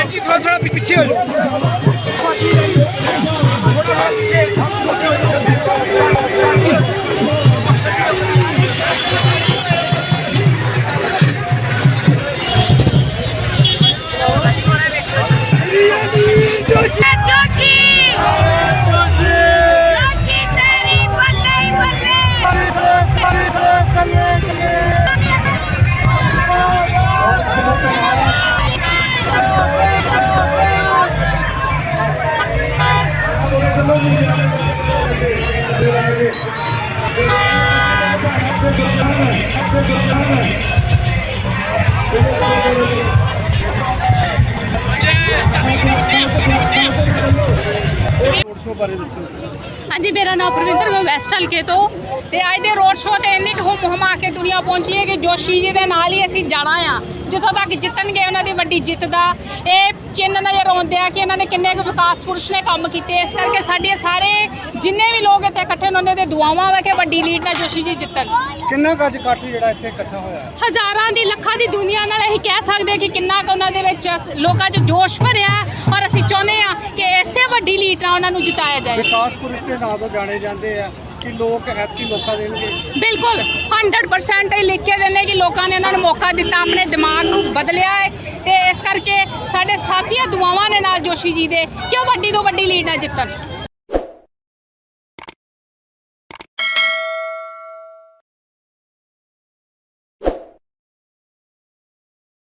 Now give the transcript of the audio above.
এটি थोड़ा थोड़ा पीछे हो जाओ Thank you. ਰੋਡ ਸ਼ੋਅ ਬਾਰੇ ਦੱਸੋ। ਹਾਂਜੀ ਮੇਰਾ ਨਾਮ ਪ੍ਰਵਿੰਦਰ ਮੈਂ ਵੈਸਟ ਹਲਕੇ ਤੋਂ। ਤੇ ਅੱਜ ਦੇ ਰੋਡ ਸ਼ੋਅ ਤੇ ਇੰਨੀ ਹੁਮ ਹੁਮਾ ਕੇ ਦੁਨੀਆ ਪਹੁੰਚੀ ਹੈ ਕਿ ਜੋਸ਼ੀ ਜੀ ਦੇ ਨਾਲ ਹੀ ਅਸੀਂ ਜਾਣਾ ਆ। ਜਿੱਥੋਂ ਤੱਕ ਜਿੱਤਣਗੇ ਉਹਨਾਂ ਦੀ ਵੱਡੀ ਜਿੱਤ ਦਾ ਇਹ ਚਿੰਨ ਨਜ਼ਰ ਆਉਂਦੇ ਆ ਕਿ ਇਹਨਾਂ ਨੇ ਕਿੰਨੇ ਕੁ ਵਿਕਾਸ ਪੁਰਸ਼ ਨੇ ਕੰਮ ਕੀਤੇ। ਇਸ ਕਰਕੇ ਸਾਡੇ ਸਾਰੇ ਜਿੰਨੇ ਵੀ ਲੋਕ ਇੱਥੇ ਇਕੱਠੇ ਨੇ ਉਹਨਾਂ ਦੇ ਦੁਆਵਾਂ ਵਾ ਕਿ ਵੱਡੀ ਲੀਡ ਨਾਲ ਜੋਸ਼ੀ ਜੀ ਜਿੱਤਣ। ਕਿੰਨਾ ਕੁ ਅੱਜ ਇਕੱਠ ਜਿਹੜਾ ਇੱਥੇ ਇਕੱਠਾ ਹੋਇਆ ਹੈ? ਹਜ਼ਾਰਾਂ ਦੀ ਲੱਖਾਂ ਦੀ ਦੁਨੀਆ ਨਾਲ ਅਸੀਂ ਕਹਿ ਸਕਦੇ ਕਿ ਕਿੰਨਾ ਕੁ ਉਹਨਾਂ ਦੇ ਵਿੱਚ ਲੋਕਾਂ 'ਚ ਜੋਸ਼ ਭਰਿਆ ਹੈ ਔਰ ਅਸੀਂ ਚਾਹੁੰਦੇ ਆ ਵੱਡੀ ਲੀਡ ਨਾਲ ਉਹਨਾਂ ਨੂੰ ਜਿਤਾਇਆ ਜਾਏ। ਵਿਕਾਸ ਪੁਰਸ਼ ਦੇ ਨਾਂ ਤੋਂ ਜਾਣੇ ਜਾਂਦੇ ਆ ਕਿ ਲੋਕ ਐਤਕੀ ਮੌਕਾ ਦੇਣਗੇ? ਬਿਲਕੁਲ 100% ਇਹ ਲਿਖ ਕੇ ਦਿੰਦੇ ਕਿ ਲੋਕਾਂ ਨੇ ਇਹਨਾਂ ਨੂੰ ਮੌਕਾ ਦਿੱਤਾ ਆਪਣੇ ਦਿਮਾਗ ਨੂੰ ਬਦਲਿਆ ਹੈ। ਤੇ ਇਸ ਕਰਕੇ ਸਾਡੇ ਸਾਥੀਆਂ ਦੁਆਵਾਂ ਨੇ ਨਾਲ ਜੋਸ਼ੀ ਜੀ ਦੇ ਕਿ ਉਹ ਵੱਡੀ ਤੋਂ ਵੱਡੀ ਲੀਡ ਨਾਲ ਜਿੱਤਣ?